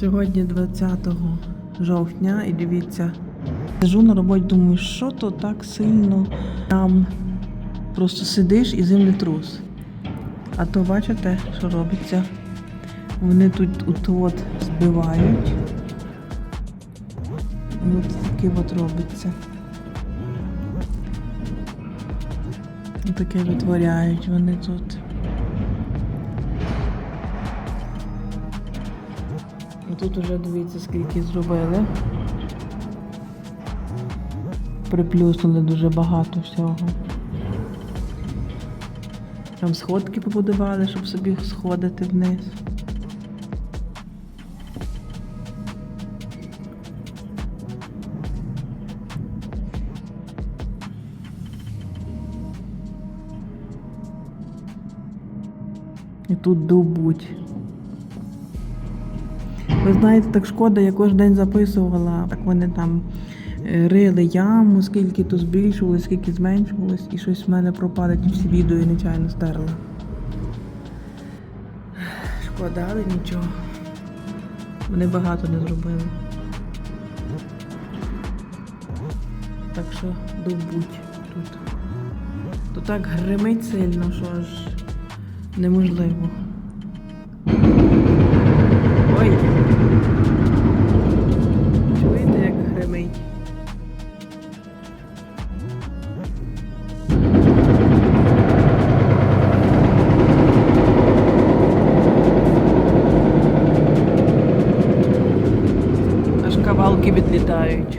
Сьогодні 20 жовтня і дивіться, сижу на роботі, думаю, що то так сильно там просто сидиш і землетрус. А то бачите, що робиться? Вони тут от, от збивають. От таке от робиться. Таке витворяють вони тут. Тут уже дивіться, скільки зробили. Приплюснули дуже багато всього. Там сходки побудували, щоб собі сходити вниз. І тут довбуть. Ви знаєте, так шкода, я кожен день записувала, як вони там е, рили яму, скільки то збільшувалось, скільки зменшувалось, і щось в мене пропали ті всі відео і нечайно стерла. Шкода, але нічого. Вони багато не зробили. Так що добуть тут. То так гримить сильно, що аж неможливо. Відлітають.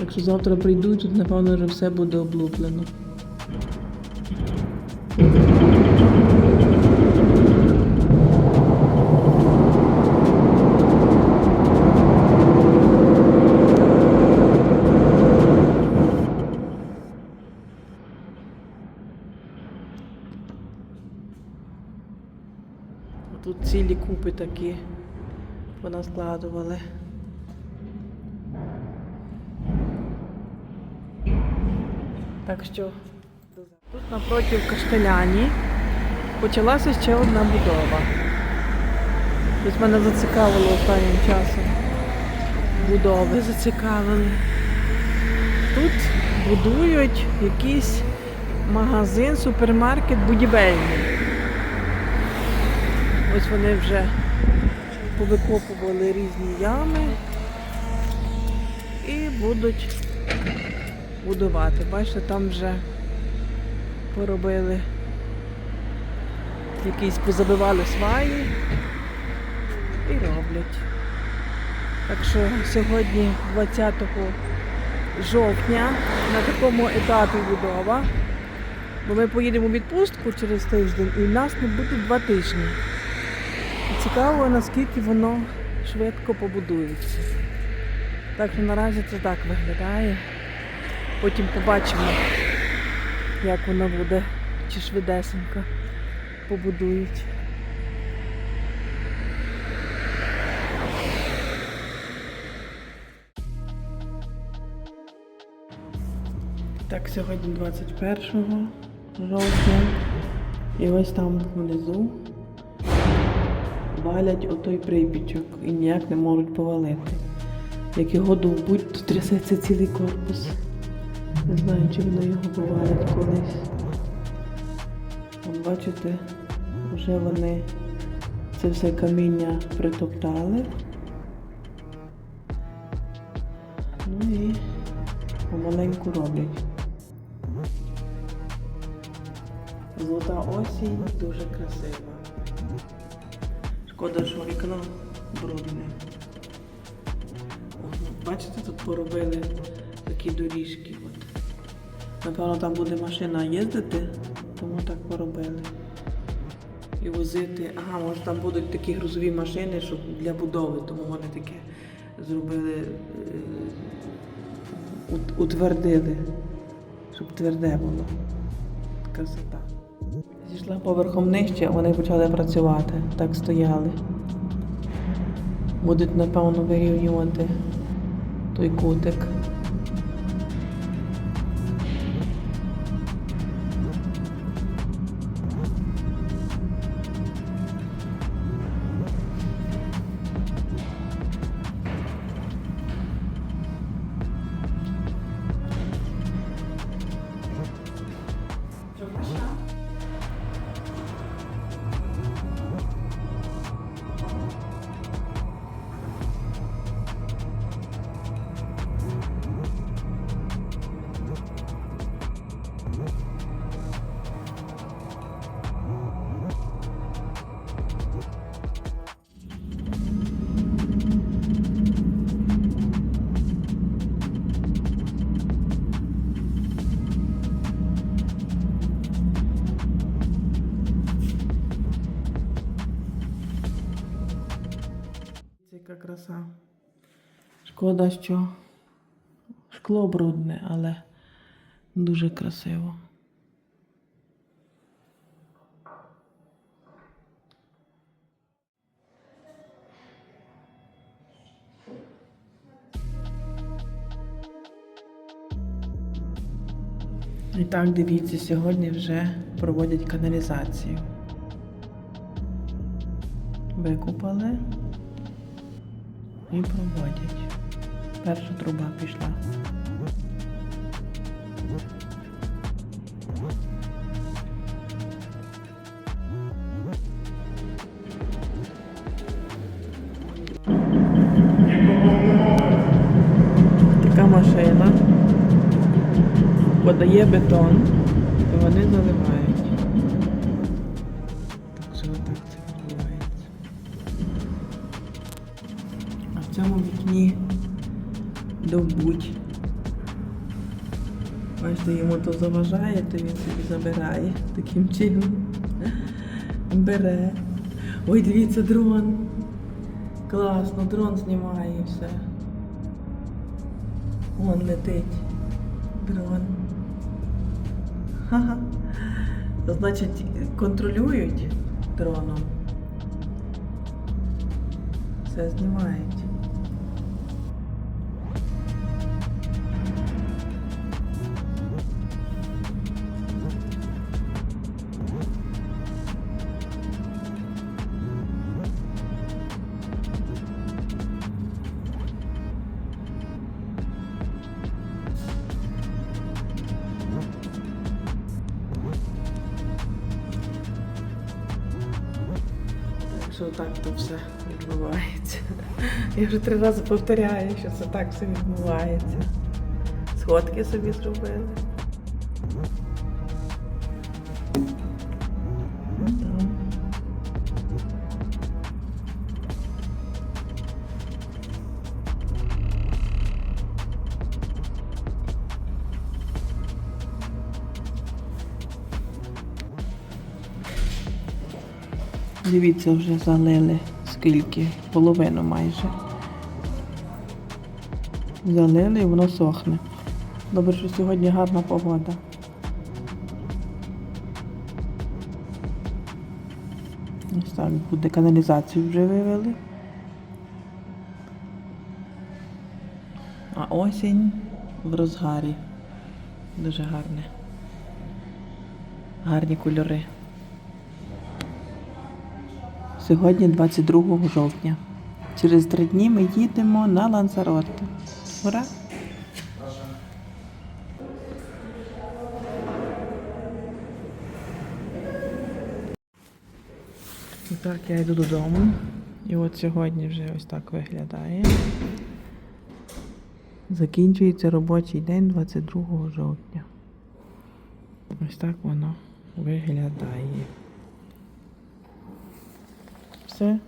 Якщо завтра прийдуть, тут напевно вже все буде облуплено. Тут цілі купи такі понаскладували. Так що тут напроти Каштеляні почалася ще одна будова. Ось мене зацікавило останнім часом. Будови зацікавили. Тут будують якийсь магазин, супермаркет будівельний. Ось вони вже повикопували різні ями і будуть будувати. Бачите, там вже поробили якісь позабивали сваї і роблять. Так що сьогодні, 20 жовтня, на такому етапі будова, бо ми поїдемо у відпустку через тиждень і в нас не буде два тижні. Цікаво, наскільки воно швидко побудується. Так що наразі це так виглядає. Потім побачимо, як воно буде, чи швидесенько побудують. Так, сьогодні 21 жовтня. І ось там внизу валять отой припічок і ніяк не можуть повалити. Як його довбуть, то трясеться цілий корпус. Не знаю, чи вони його повалять колись. От бачите, вже вони це все каміння притоптали. Ну і помаленьку роблять. Золота осінь дуже красива. Шкода, що вікно брудне. О, Бачите, тут поробили такі доріжки. От. Напевно, там буде машина їздити, тому так поробили. І возити. Ага, може там будуть такі грузові машини, щоб для будови, тому вони таке зробили, е, утвердили, щоб тверде було. Красота. Зійшла поверхом нижче, вони почали працювати. Так стояли. Будуть, напевно, вирівнювати той кутик. Краса. Шкода, що шкло брудне, але дуже красиво. І так, дивіться, сьогодні вже проводять каналізацію. Викупали і проводять. Перша труба пішла. Така машина подає бетон, і вони заливають. Вікні добуть. Бачите, йому то заважає, то він собі забирає таким чином. Бере. Ой, дивіться, дрон. Класно, дрон знімає і все. Вон летить. Дрон. Ха-ха. Значить, контролюють дроном. Все знімають. Що так то все відбувається. Я вже три рази повторяю, що це так все відбувається. Сходки собі зробили. Дивіться, вже залили скільки, половину майже. Залили і воно сохне. Добре, що сьогодні гарна погода. Ось так буде каналізацію вже вивели. А осінь в розгарі. Дуже гарне. Гарні кольори. Сьогодні 22 жовтня. Через три дні ми їдемо на Лансаротте. Ура! Так, я йду додому. І от сьогодні вже ось так виглядає. Закінчується робочий день 22 жовтня. Ось так воно виглядає. Все.